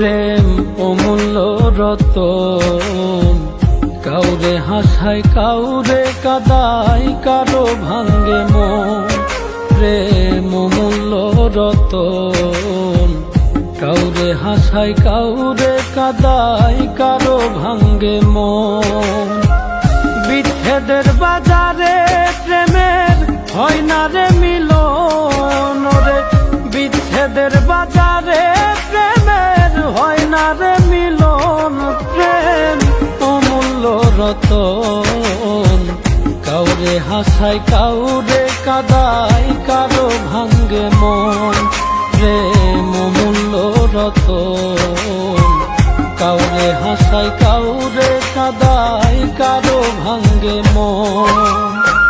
প্রেম অমূল্য রতন। কাউরে হাসায়, কাউরে কাদাই কারও ভাঙ্গে মন। প্রেম অমূল্য রতন। কাউরে হাসায়, কাউরে কাদাই কারও ভাঙ্গে মন। বিচ্ছেদের বাজারে প্রেমের হয় না রে মিলন। রে বিচ্ছেদের বাজারে রতন। কাউরে হাসাই কাউরে কাদাই কারও ভাঙ্গে মন। প্রেম মূল্য রতন। কাউরে হাসাই কাউরে কাদাই কারও ভাঙ্গে মন।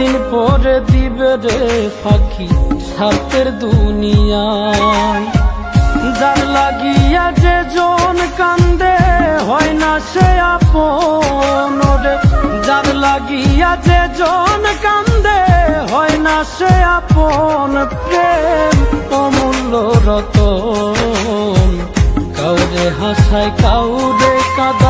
দিন পরে দিবে রে ফাঁকি স্বার্থের দুনিয়ায়। যার লাগিয়া যে জন কান্দে, হয় না সে আপন রে যার লাগিয়া যে জন কান্দে, হয় না সে আপন প্রেম। অমূল্য রতন, কাউরে হাসায়, কাউরে কাদাই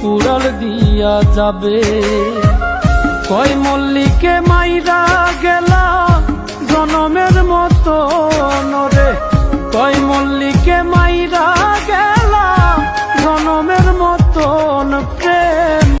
কুড়াল দিয়া যাবে। কয় মল্লিকে মাইরা গেলা জনমের মতো নরে। কয় মল্লিকে মাইরা